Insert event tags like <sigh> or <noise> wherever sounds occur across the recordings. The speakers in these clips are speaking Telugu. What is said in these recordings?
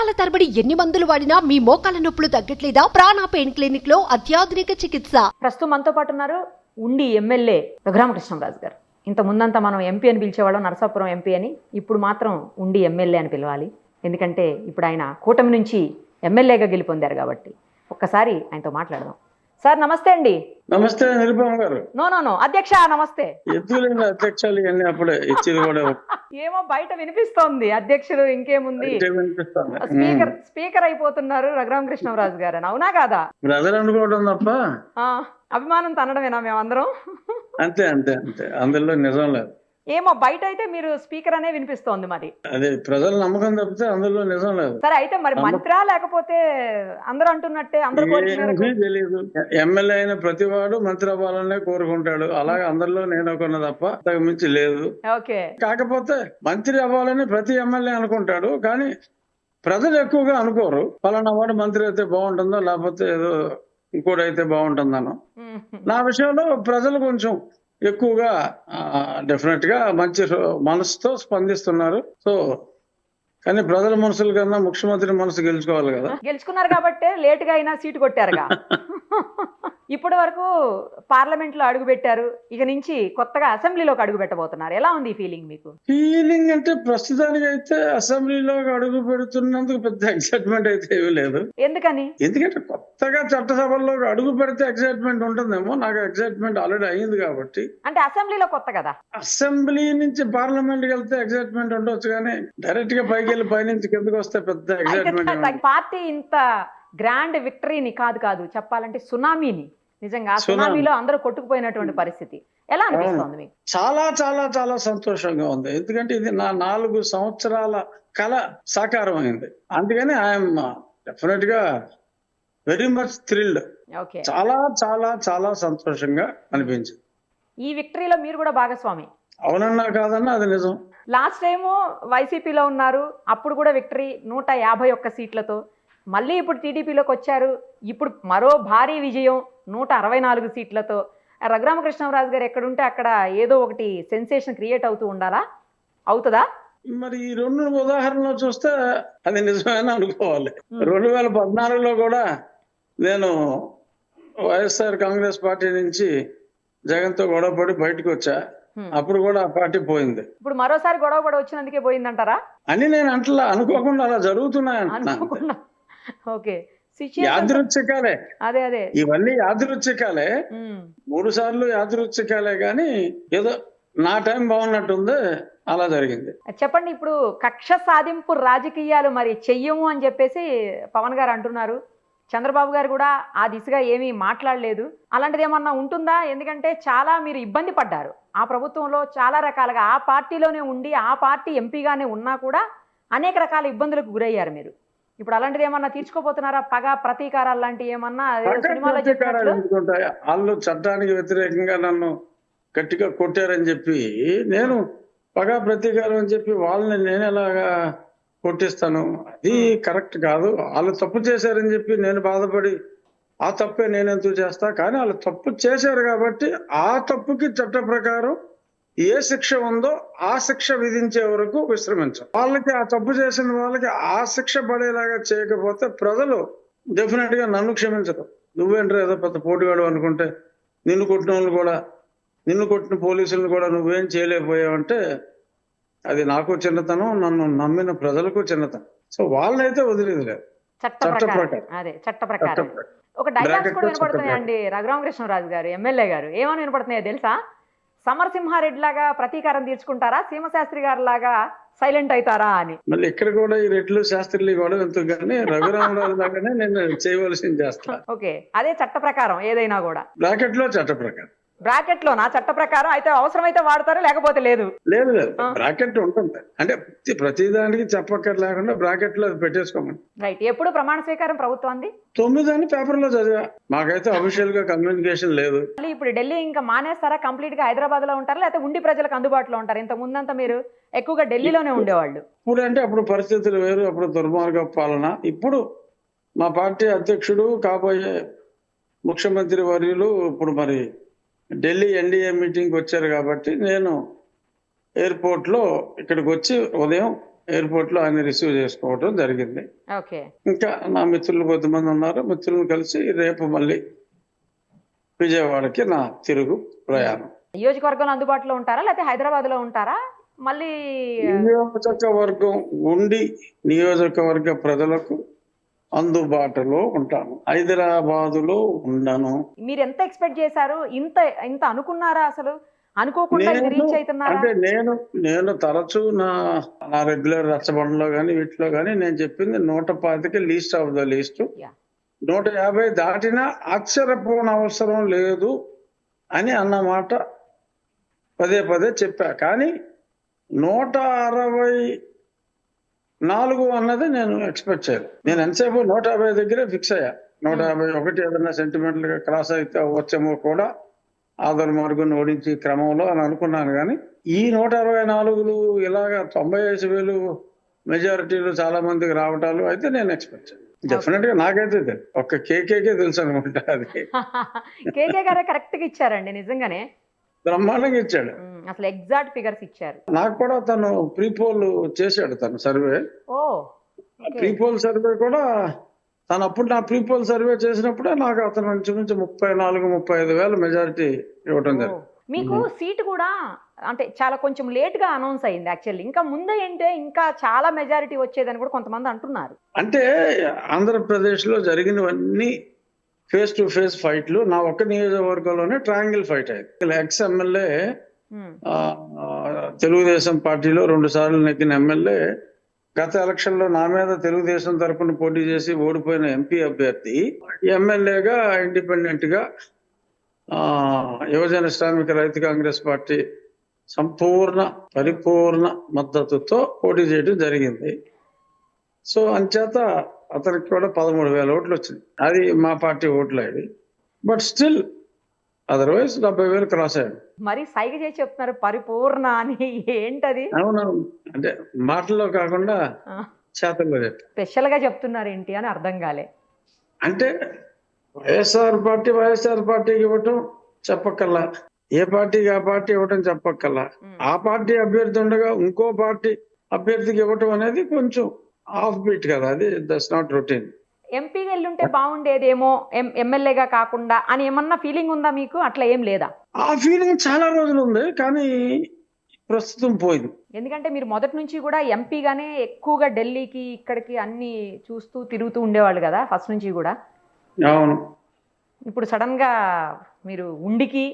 సంవత్సరాల తరబడి ఎన్ని మందులు వాడినా మీ మోకాల నొప్పులు తగ్గట్లేదా? ప్రాణ పెయిన్ క్లినిక్లో అత్యాధునిక చికిత్స. ప్రస్తుతం మనతో పాటు ఉన్నారు ఉండి ఎమ్మెల్యే రఘురామకృష్ణరాజు గారు. ఇంత ముందంతా మనం ఎంపీ అని పిలిచేవాళ్ళం నరసాపురం ఎంపీ అని. ఇప్పుడు మాత్రం ఉండి ఎమ్మెల్యే అని పిలవాలి. ఎందుకంటే ఇప్పుడు ఆయన కూటమి నుంచి ఎమ్మెల్యేగా గెలుపొందారు కాబట్టి. ఒక్కసారి ఆయనతో మాట్లాడదాం. సార్ నమస్తే అండి. నమస్తే నిరుపమ గారు. నో నో నో అధ్యక్ష నమస్తే. ఎద్దులేని అధ్యక్షాలు ఇవన్నీ అప్పుడే ఇచ్చేది కూడా ఏమో బయట వినిపిస్తోంది అధ్యక్షులు ఇంకేముంది? స్పీకర్ స్పీకర్ అయిపోతున్నారు రఘురామకృష్ణరాజు గారు అని. అవునా కాదా? బ్రదర్ అనుకోవడం తప్ప. అభిమానం తనడమేనా మేమందరం? అంతే అంతే అంతే. అందులో నిజం లేదు. ఏమో బయట అయితే మీరు స్పీకర్ అనే వినిపిస్తోంది మరి. అదే ప్రజల నమ్మకం తప్పితే అందులో నిజం లేదు. సరే అయితే మరి మంత్రా లేకపోతే అందరూ అంటున్నట్టే అందరూ తెలియదు ఎమ్మెల్యే అయిన ప్రతి వాడు మంత్రి అవ్వాలనే కోరుకుంటాడు. అలాగే అందరిలో నేను ఒకన్న తప్ప మించి లేదు. ఓకే. కాకపోతే మంత్రి అవ్వాలని ప్రతి ఎమ్మెల్యే అనుకుంటాడు కానీ ప్రజలు ఎక్కువగా అనుకోరు. పలానా వాడు మంత్రి అయితే బాగుంటుందో లేకపోతే ఏదో ఇంకోటి అయితే బాగుంటుందనో. నా విషయంలో ప్రజలు కొంచెం ఎక్కువగా డెఫినెట్గా మంచి మనసుతో స్పందిస్తున్నారు. సో కానీ ప్రజల మనసుల కన్నా ముఖ్యమంత్రి మనసు గెలుచుకోవాలి కదా. గెలుచుకున్నారు కాబట్టే లేట్గా అయినా సీటు కొట్టారుగా. <laughs> ఇప్పటి వరకు పార్లమెంట్లో అడుగు పెట్టారు. ఇక నుంచి కొత్తగా అసెంబ్లీలోకి అడుగు పెట్టబోతున్నారు. ఎలా ఉంది ఫీలింగ్ మీకు? ఫీలింగ్ అంటే ప్రస్తుతానికి అయితే అసెంబ్లీలో అడుగు పెడుతున్నందుకు పెద్ద ఎక్సైట్మెంట్ అయితే ఏమీ లేదు. ఎందుకని? ఎందుకంటే కొత్తగా చట్టసభల్లో అడుగు పెడితే ఎక్సైట్మెంట్ ఉంటుందేమో. నాకు ఎక్సైట్మెంట్ ఆల్రెడీ అయింది కాబట్టి. అంటే అసెంబ్లీలో కొత్త కదా? అసెంబ్లీ నుంచి పార్లమెంట్కి వెళ్తే ఎక్సైట్మెంట్ ఉండొచ్చు కానీ డైరెక్ట్గా పైకి వెళ్ళి పైనుంచి కిందకి వస్తే పెద్ద ఎక్సైట్మెంట్ పార్టీ ఇంత గ్రాండ్ విక్టరీని కాదు కాదు చెప్పాలంటే సునామీని నిజంగా. సునామీలో అందరూ కొట్టుకుపోయినటువంటి పరిస్థితి. ఎలా అనిపిస్తోంది మీకు? చాలా చాలా చాలా సంతోషంగా ఉంది. ఎందుకంటే ఇది నా నాలుగు సంవత్సరాల కళ సాకారం అయింది. అందుకని ఐఎమ్ డెఫినెట్గా వెరీ మచ్ థ్రిల్డ్. ఓకే. చాలా చాలా చాలా సంతోషంగా అనిపించింది. ఈ విక్టరీలో మీరు కూడా భాగస్వామి. అవునన్నా కాదన్నా అది నిజం. లాస్ట్ టైము వైసీపీలో ఉన్నారు. అప్పుడు కూడా విక్టరీ నూట యాభై ఒక్క సీట్లతో. మళ్ళీ ఇప్పుడు టీడీపీలోకి వచ్చారు. ఇప్పుడు మరో భారీ విజయం. నూట అరవై నాలుగు సీట్లతో. రఘురామకృష్ణరాజు గారు ఎక్కడుంటే అక్కడ ఏదో ఒకటి సెన్సేషన్ క్రియేట్ అవుతూ ఉండాలా? అవుతుందా? మరి ఈ రెండు ఉదాహరణలు చూస్తే అది నిజమేనా అనుకోవాలి రెండు వేల పద్నాలుగులో కూడా నేను వైఎస్ఆర్ కాంగ్రెస్ పార్టీ నుంచి జగన్తో గొడవపడి బయటకు వచ్చా. అప్పుడు కూడా ఆ పార్టీ పోయింది. ఇప్పుడు మరోసారి గొడవ పడి వచ్చినందుకే పోయిందంటారా? అని నేను అంటలా అనుకోకుండా అలా జరుగుతున్నాయి అంటున్నా ఓకే. యాదృచ్ఛికాలే. అదే అదే. ఇవన్నీ యాదృచ్ఛికాలే. మూడు సార్లు యాదృచ్ఛికాలే కానీ ఏదో నా టైం బాగున్నట్టుంది అలా జరిగింది. చెప్పండి ఇప్పుడు కక్ష సాధింపు రాజకీయాలు మరి చెయ్యము అని చెప్పేసి పవన్ గారు అంటున్నారు. చంద్రబాబు గారు కూడా ఆ దిశగా ఏమీ మాట్లాడలేదు. అలాంటిది ఏమన్నా ఉంటుందా? ఎందుకంటే చాలా మీరు ఇబ్బంది పడ్డారు. ఆ ప్రభుత్వంలో చాలా రకాలుగా ఆ పార్టీలోనే ఉండి ఆ పార్టీ ఎంపీగానే ఉన్నా కూడా అనేక రకాల ఇబ్బందులకు గురయ్యారు మీరు. ఇప్పుడు అలాంటిది ఏమన్నా తీర్చుకోపోతున్నారా పగ ప్రతీకారాలు లాంటివి ఏమన్నా? సినిమాలో వాళ్ళు చట్టానికి వ్యతిరేకంగా నన్ను గట్టిగా కొట్టారని చెప్పి నేను పగా ప్రతీకారం అని చెప్పి వాళ్ళని నేను ఎలాగా కొట్టిస్తాను? అది కరెక్ట్ కాదు. వాళ్ళు తప్పు చేశారని చెప్పి నేను బాధపడి ఆ తప్పే నేను ఎందుకు చేస్తా? కానీ వాళ్ళు తప్పు చేశారు కాబట్టి ఆ తప్పుకి చట్ట ప్రకారం ఏ శిక్ష ఉందో ఆ శిక్ష విధించే వరకు విశ్రమించాం. వాళ్ళకి ఆ తప్పు చేసిన వాళ్ళకి ఆ శిక్ష పడేలాగా చేయకపోతే ప్రజలు డెఫినెట్గా నన్ను క్షమించరు. నువ్వేంటారు ఏదో పెద్ద పోటీగాడు అనుకుంటే నిన్ను కొట్టిన వాళ్ళు కూడా నిన్ను కొట్టిన పోలీసులను కూడా నువ్వేం చేయలేకపోయావంటే అది నాకు చిన్నతనం నన్ను నమ్మిన ప్రజలకు చిన్నతనం. సో వాళ్ళనైతే వదిలేదు లేదు చట్ట చట్ట ప్రకారం. ప్రకారం. అదే చట్ట ప్రకారం. చట్ట ఒక డైలాగ్స్ Bracket కూడా లో చట్ట వినపడుతున్నాయండి రఘురామకృష్ణరాజు గారు ఎమ్మెల్యే గారు. ఏమని వినపడుతున్నాయో తెలుసా? సమరసింహారెడ్డి లాగా ప్రతీకారం తీర్చుకుంటారా? సీమశాస్త్రి గారి లాగా సైలెంట్ అవుతారా అని. మళ్ళీ ఇక్కడ కూడా ఈ రెట్లు శాస్త్రులు కూడా కానీ రఘురామరాజు లాగానే నేను చేయవలసింది చేస్తా. ఓకే అదే చట్ట ప్రకారం ఏదైనా కూడా. బ్రాకెట్లో చట్ట ప్రకారం. బ్రాకెట్లో నా చట్ట ప్రకారం అయితే అవసరమైతే వాడతారు? లేకపోతే లేదు? లేదు లేదు. బ్రాకెట్ ఉంటుంది. అంటే ప్రతి- ప్రతిదానికి చెప్పక్కర్ లేకుండా బ్రాకెట్లో పెట్టేసుకోమని. రైట్. ఎప్పుడు ప్రమాణ స్వీకారం ప్రభుత్వాన్ని తొమ్మిది అని పేపర్లో చదివా. మాకైతే అఫీషియల్గా కమ్యూనికేషన్ లేదు. ఇప్పుడు ఢిల్లీ ఇంకా మానేస్తారా? కంప్లీట్గా హైదరాబాద్లో ఉంటారా? లేకపోతే ఉండి ప్రజలకు అందుబాటులో ఉంటారు? ఇంత ముందంతా మీరు ఎక్కువగా ఢిల్లీలోనే ఉండేవాళ్ళు. ఇప్పుడు అంటే అప్పుడు పరిస్థితులు వేరు అప్పుడు దుర్మార్గ పాలన. ఇప్పుడు మా పార్టీ అధ్యక్షుడు కాబోయే ముఖ్యమంత్రి వర్యులు ఇప్పుడు మరి ఢిల్లీ ఎన్డీఏ మీటింగ్ వచ్చారు కాబట్టి నేను ఎయిర్పోర్ట్లో ఇక్కడికి వచ్చి ఉదయం ఎయిర్పోర్ట్లో ఆయన రిసీవ్ చేసుకోవడం జరిగింది. ఇంకా నా మిత్రులు కొద్దిమంది ఉన్నారు. మిత్రులను కలిసి రేపు మళ్ళీ విజయవాడకి నా తిరుగు ప్రయాణం. నియోజకవర్గంలో అందుబాటులో ఉంటారా? లేకపోతే హైదరాబాద్లో ఉంటారా? మళ్ళీ నియోజకవర్గం ఉండి నియోజకవర్గ ప్రజలకు అందుబాటులో ఉంటాను. హైదరాబాదులో ఉండను. మీరు ఎంత ఎక్స్పెక్ట్ చేశారు ఇంత ఇంత అనుకున్నారా అసలు? అనుకోకుండా రీచ్ అవుతున్నారా? అంటే నేను నేను తరచూ నా నా రెగ్యులర్ రచ్చబండలో కానీ వీటిలో కానీ నేను చెప్పింది నూట పాతిక లీస్ట్ ఆఫ్ ద లీస్ట్. నూట యాభై దాటినా ఆశ్చర్యపోని అవసరం లేదు అని అన్నమాట పదే పదే చెప్పా. కానీ నూట అరవై నాలుగు అన్నది నేను ఎక్స్పెక్ట్ చేయను. నేను ఎంతసేపు నూట యాభై దగ్గరే ఫిక్స్ అయ్యా. నూట యాభై ఒకటి ఏదైనా సెంటిమెంటల్గా క్రాస్ అయితే వచ్చేమో కూడా ఆదర్ మార్గం ఓడించి క్రమంలో అని అనుకున్నాను కానీ ఈ నూట అరవై నాలుగులు ఇలాగా తొంభై ఐదు వేలు మెజారిటీలు చాలా మందికి రావటాలు అయితే నేను ఎక్స్పెక్ట్ డెఫినెట్గా నాకైతే ఒక్క కేకేకే తెలుసు అనుకుంటా అది. <laughs> కేకే గారే కరెక్ట్గా ఇచ్చారండి నిజంగానే. బ్రహ్మాండంగా ఇచ్చాడు. ఉమ్, అసలు ఎగ్జాక్ట్ ఫిగర్స్ ఇచ్చారు. నాకు కూడా తను ప్రీపోల్ చేశాడు తను సర్వే. ఓ. ప్రీపోల్ సర్వే కూడా తను అప్పుడు నా ప్రీపోల్ సర్వే చేసినప్పుడే నాకు అతను నుంచి నుంచి ముప్పై నాలుగు ముప్పై ఐదు వేల మెజారిటీ ఇవ్వటం. జరిగింది. మీకు సీట్ కూడా అంటే చాలా కొంచెం లేట్గా అనౌన్స్ అయింది యాక్చువల్లీ. ఇంకా ముందే అంటే ఇంకా చాలా మెజారిటీ వచ్చేదని కూడా కొంతమంది అంటున్నారు. అంటే ఆంధ్రప్రదేశ్లో జరిగినవన్నీ ఫేస్ టు ఫేస్ ఫైట్లు. నా ఒక్క నియోజకవర్గంలోనే ట్రయాంగిల్ ఫైట్ అయింది. Ex MLA Hmm. తెలుగుదేశం పార్టీలో రెండు సార్లు నెగ్గిన ఎమ్మెల్యే గత ఎలక్షన్లో నా మీద తెలుగుదేశం తరపున పోటీ చేసి ఓడిపోయిన ఎంపీ అభ్యర్థి ఎమ్మెల్యేగా ఇండిపెండెంట్గా యువజన శ్రామిక రైతు కాంగ్రెస్ పార్టీ సంపూర్ణ పరిపూర్ణ మద్దతుతో పోటీ చేయడం జరిగింది. సో అంచేత అతనికి కూడా పదమూడు వేల ఓట్లు వచ్చింది అది మా పార్టీ ఓట్లు అవి బట్ స్టిల్ అదర్వైజ్ డెబ్బై వేలు క్రాస్ అయ్యాడు. మరి సైగ చేసి చెప్తున్నారు పరిపూర్ణ అని. ఏంటది? అవునవును అంటే మాటల్లో కాకుండా చేతల్లో చెప్పి స్పెషల్గా చెప్తున్నారు ఏంటి అని అర్థం కాలే. అంటే వైఎస్ఆర్ పార్టీ వైఎస్ఆర్ పార్టీకి ఇవ్వటం చెప్పక్కల్లా ఏ పార్టీకి ఆ పార్టీ ఇవ్వటం చెప్పక్కల్లా ఆ పార్టీ అభ్యర్థి ఉండగా ఇంకో పార్టీ అభ్యర్థికి ఇవ్వటం అనేది కొంచెం ఆఫ్ బీట్ కదా. అది దట్స్ నాట్ రొటీన్ ఎంపీగా వెళ్ళుంటే బాగుండేదేమో ఎమ్మెల్యేగా కాకుండా అని ఏమన్నా ఫీలింగ్ ఉందా మీకు? అట్లా ఏం లేదా? ఆ ఫీలింగ్ చాలా రోజులు ఉంది కానీ ప్రస్తుతం పోయింది. ఎందుకంటే మీరు మొదటి నుంచి కూడా ఎంపీగానే ఎక్కువగా ఢిల్లీకి ఇక్కడికి అన్ని చూస్తూ తిరుగుతూ ఉండేవాళ్ళు కదా ఫస్ట్ నుంచి కూడా. అవును. ఇప్పుడు సడన్గా మీరు ఉండికి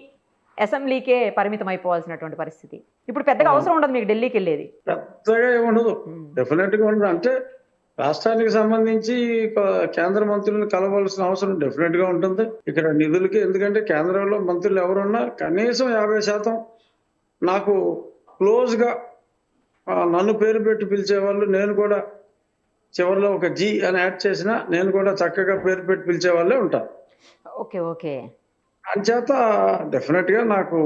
అసెంబ్లీకే పరిమితం అయిపోవాల్సినటువంటి పరిస్థితి. ఇప్పుడు పెద్దగా అవసరం ఉండదు మీకు ఢిల్లీకి వెళ్ళేది. పెద్దగా ఏమి ఉండదు డెఫినెట్గా ఉండదు. అంటే రాష్ట్రానికి సంబంధించి కేంద్ర మంత్రులను కలవాల్సిన అవసరం డెఫినెట్గా ఉంటుంది. ఇక్కడ నిధులకి ఎందుకంటే కేంద్రంలో మంత్రులు ఎవరున్నా కనీసం యాభై శాతం నాకు క్లోజ్గా నన్ను పేరు పెట్టి పిలిచేవాళ్ళు నేను కూడా చివరిలో ఒక జీ అని యాడ్ చేసినా నేను కూడా చక్కగా పేరు పెట్టి పిలిచే వాళ్ళే ఉంటాను ఓకే ఓకే. అంచేత డెఫినెట్గా నాకు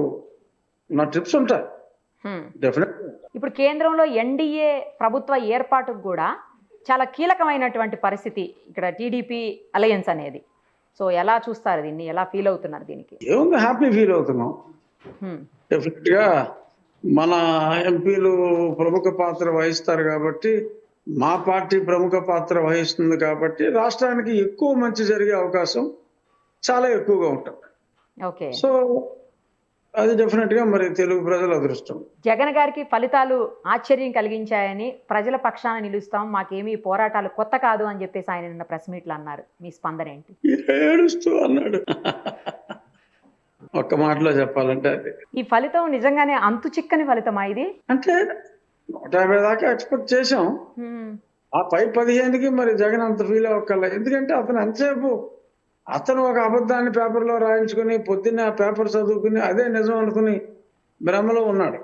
నా ట్రిప్స్ ఉంటాయి. డెఫినెట్ ఇప్పుడు కేంద్రంలో ఎన్డీఏ ప్రభుత్వ ఏర్పాటుకు కూడా చాలా కీలకమైనమైన పరిస్థితి ఇక్కడ టీడీపీ అలయన్స్ అనేది. సో ఎలా చూస్తారు దీన్ని? ఎలా ఫీల్ అవుతున్నారు దీనికి? ఏముంది హ్యాపీ ఫీల్ అవుతున్నాం. హ్మ్. డెఫినెట్గా మన ఎంపీలు ప్రముఖ పాత్ర వహిస్తారు కాబట్టి మా పార్టీ ప్రముఖ పాత్ర వహిస్తుంది కాబట్టి రాష్ట్రానికి ఎక్కువ మంచి జరిగే అవకాశం చాలా ఎక్కువగా ఉంటుంది. సో అది డెఫినెట్గా మరి తెలుగు ప్రజల అదృష్టం. జగన్ గారికి ఫలితాలు ఆశ్చర్యం కలిగించాయని ప్రజల పక్షాన నిలుస్తాం మాకేమీ పోరాటాలు కొత్త కాదు అని చెప్పేసి ఆయన నిన్న ప్రెస్ మీట్లు అన్నారు. మీ స్పందన ఏంటి? ఏడుస్తూ అన్నాడు. ఒక్క మాటలో చెప్పాలంటే అది. ఈ ఫలితం నిజంగానే అంతు చిక్కని ఫలితమా ఇది? అంటే నూట యాభై దాకా ఎక్స్పెక్ట్ చేసాం. ఆ పై పదిహేనుకి మరి జగన్ అంత ఫీల్ అవ్వక్కర్లే ఎందుకంటే అతను ఎంతసేపు అతను ఒక అబద్ధాన్ని పేపర్లో రాయించుకుని పొద్దున్నే పేపర్ చదువుకుని అదే నిజం అనుకుని భ్రమలో ఉన్నాడు.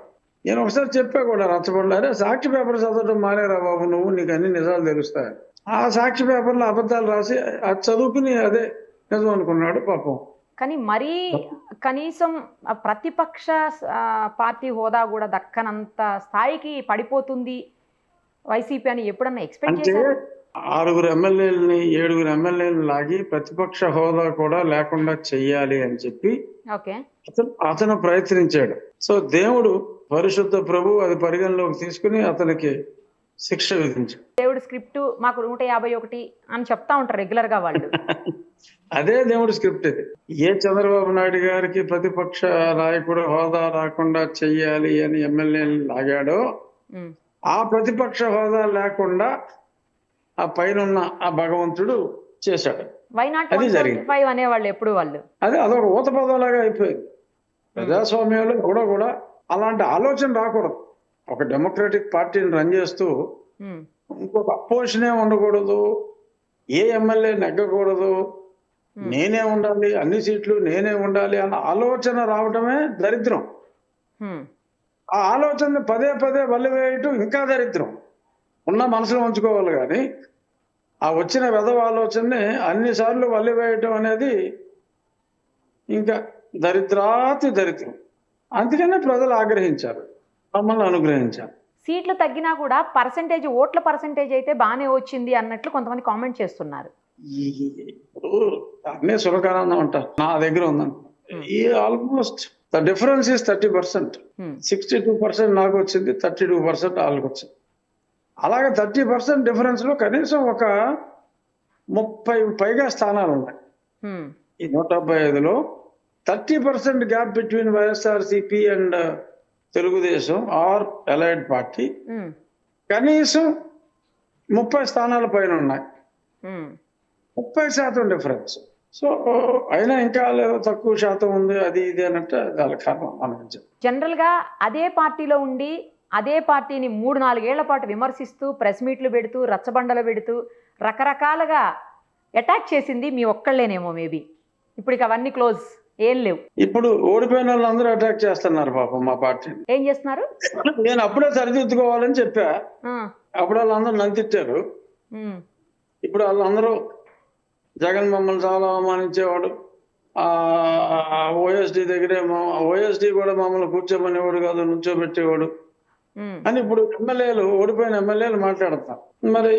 నేను ఒకసారి చెప్పా కూడా రచ్చబడలారే సాక్షి పేపర్ చదవడం మానేరా బాబు నువ్వు? నీకు అన్ని నిజాలు తెలుస్తాయి ఆ సాక్షి పేపర్లో అబద్ధాలు రాసి అది చదువుకుని అదే నిజం అనుకున్నాడు పాపం. కానీ మరీ కనీసం ప్రతిపక్ష పార్టీ హోదా కూడా దక్కనంత స్థాయికి పడిపోతుంది వైసీపీ అని ఎప్పుడన్నా ఎక్స్పెక్ట్ చేశారు? ఆరుగురు ఎమ్మెల్యేలని ఏడుగురు ఎమ్మెల్యేలను లాగి ప్రతిపక్ష హోదా కూడా లేకుండా చెయ్యాలి అని చెప్పి అతను అతను ప్రయత్నించాడు. సో దేవుడు పరిశుద్ధ ప్రభు అది పరిగణలోకి తీసుకుని అతనికి శిక్ష విధించాడు. దేవుడి స్క్రిప్ట్ మాకు నూట యాభై ఒకటి అని చెప్తా ఉంటారు రెగ్యులర్గా వాళ్ళు. <laughs> అదే దేవుడి స్క్రిప్ట్ ఇది. ఏ చంద్రబాబు నాయుడు గారికి ప్రతిపక్ష నాయకుడు హోదా రాకుండా చెయ్యాలి అని ఎమ్మెల్యేలు లాగాడో ఆ ప్రతిపక్ష హోదా లేకుండా ఆ పైన ఆ భగవంతుడు చేశాడు. అది జరిగింది. అనేవాళ్ళు ఎప్పుడు వాళ్ళు? అదే అదొక ఊత పదంలాగా అయిపోయింది. ప్రజాస్వామ్యంలో కూడా కూడా అలాంటి ఆలోచన రాకూడదు. ఒక డెమోక్రటిక్ పార్టీని రన్ చేస్తూ ఉమ్, ఇంకొక అపోజిషనే ఉండకూడదు ఏ ఎమ్మెల్యే నెగ్గకూడదు నేనే ఉండాలి అన్ని సీట్లు నేనే ఉండాలి అన్న ఆలోచన రావటమే దరిద్రం. ఉమ్, ఆ ఆలోచనని పదే పదే వల్లివేయటం ఇంకా దరిద్రం. ఉన్న మనసులో ఉంచుకోవాలి కానీ ఆ వచ్చిన వెధవ ఆలోచనని అన్నిసార్లు వల్లివేయటం అనేది ఇంకా దరిద్రాతి దరిద్రం. అందుకనే ప్రజలు ఆగ్రహించారు మమ్మల్ని అనుగ్రహించారు. సీట్లు తగ్గినా కూడా పర్సంటేజ్ ఓట్ల పర్సంటేజ్ అయితే బాగానే వచ్చింది అన్నట్లు కొంతమంది కామెంట్ చేస్తున్నారు. ఇప్పుడు అన్నీ సులకానందం అంటారు నా దగ్గర ఉందని ఈ almost the difference is thirty percent. Um, sixty two percent నాకు వచ్చింది థర్టీ టూ పర్సెంట్ వాళ్ళకి వచ్చింది. అలాగే థర్టీ పర్సెంట్ డిఫరెన్స్లో కనీసం ఒక ముప్పై పైగా స్థానాలు ఉన్నాయి. ఈ నూట డెబ్బై ఐదులో thirty percent gap between YSRCP and Telugu Desam or allied party. కనీసం ముప్పై స్థానాల పైన ఉన్నాయి. ముప్పై శాతం డిఫరెన్స్. సో అయినా ఇంకా లేదో తక్కువ శాతం ఉంది అది ఇది అన్నట్టు దాని కారణం జనరల్గా అదే పార్టీలో ఉండి అదే పార్టీని మూడు నాలుగేళ్ళ పాటు విమర్శిస్తూ ప్రెస్ మీట్లు పెడుతూ రచ్చబండలు పెడుతూ రకరకాలుగా అటాక్ చేసింది మీ ఒక్కళ్ళేనేమో మేబీ ఇప్పుడు ఇక అవన్నీ క్లోజ్ ఏం లేవు. ఇప్పుడు ఓడిపోయిన వాళ్ళందరూ అటాక్ చేస్తున్నారు పాపం మా పార్టీని ఏం చేస్తున్నారు? నేను అప్పుడే సరిదిద్దుకోవాలని చెప్పా. అప్పుడు వాళ్ళందరూ నన్ను తిట్టారు. ఇప్పుడు వాళ్ళందరూ జగన్ మమ్మల్ని చాలా అవమానించేవాడు. ఆ ఓఎస్డి దగ్గరే ఓఎస్డి కూడా మమ్మల్ని కూర్చోమనేవాడు కాదు నుంచోబెట్టేవాడు. అని ఇప్పుడు ఎమ్మెల్యేలు ఓడిపోయిన ఎమ్మెల్యేలు మాట్లాడతారు. మరి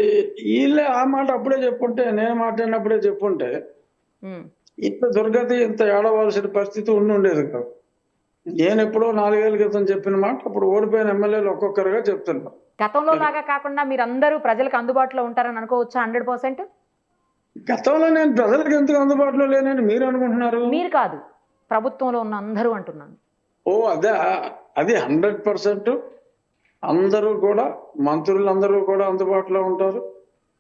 వీళ్ళే ఆ మాట అప్పుడే చెప్పుంటే నేను మాట్లాడినప్పుడే చెప్పుంటే ఇంత దుర్గతి ఇంత ఏడవలసిన పరిస్థితి ఉండి ఉండేది కాదు. నేను ఎప్పుడో నాలుగేళ్ళ క్రితం చెప్పిన మాట అప్పుడు ఓడిపోయిన ఎమ్మెల్యేలు ఒక్కొక్కరుగా చెప్తున్నారు గతంలో లాగా కాకుండా మీరందరూ ప్రజలకు అందుబాటులో ఉంటారని అనుకోవచ్చా హండ్రెడ్ పర్సెంట్? గతంలో నేను ప్రజలకు ఎందుకు అందుబాటులో లేనని మీరు అనుకుంటున్నారు? మీరు కాదు ప్రభుత్వంలో ఉన్న అందరూ అంటున్నాను. ఓ అదే అది హండ్రెడ్ పర్సెంట్. అందరూ కూడా మంత్రులందరూ కూడా అందుబాటులో ఉంటారు.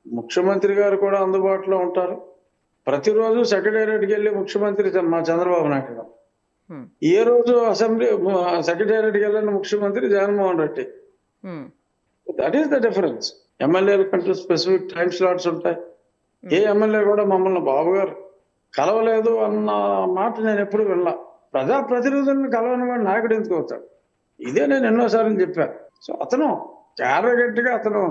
ముఖ్యమంత్రి గారు కూడా అందుబాటులో ఉంటారు. ప్రతిరోజు సెక్రటేరియట్కి వెళ్ళి ముఖ్యమంత్రి మా చంద్రబాబు నాయుడు గారు. ఏ రోజు అసెంబ్లీ సెక్రటేరియట్కి వెళ్ళిన ముఖ్యమంత్రి Jaganmohan Reddy. That is the difference ఎమ్మెల్యేల కంటూ స్పెసిఫిక్ టైం స్లాట్స్ ఉంటాయి. ఏ ఎమ్మెల్యే కూడా మమ్మల్ని బాబు గారు కలవలేదు అన్న మాట నేను ఎప్పుడు వినలా. ప్రజా ప్రతినిధులను కలవని వాడు నాయకుడు ఎందుకు అవుతాడు? ఇదే నేను ఎన్నోసార్లు చెప్పాను సో అతను క్యారగట్టిగా అతను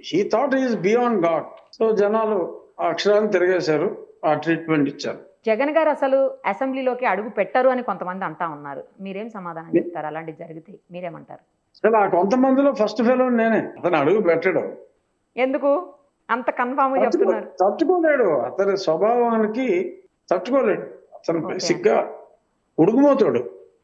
he thought is beyond god so జనాలు ఆ అక్షరాన్ని తిరిగేశారు ఆ ట్రీట్మెంట్ ఇచ్చారు. జగన్ గారు అసలు అసెంబ్లీలోకి అడుగు పెట్టరు అని కొంతమంది అంటా ఉన్నారు. మీరేం సమాధానం చెప్తారు? అలాంటివి జరిగితే మీరేమంటారు? అసలు ఆ కొంతమందిలో ఫస్ట్ ఫెలో నేనే. అతను అడుగు పెట్టడం. ఎందుకు? అంత కన్ఫామ్ చెప్తున్నారు. తట్టుకోలేడు. అతని స్వభావానికి తట్టుకోలేడు. అతను Okay. బేసిక్గా ఉడుకుమోతాడు ఉమ్,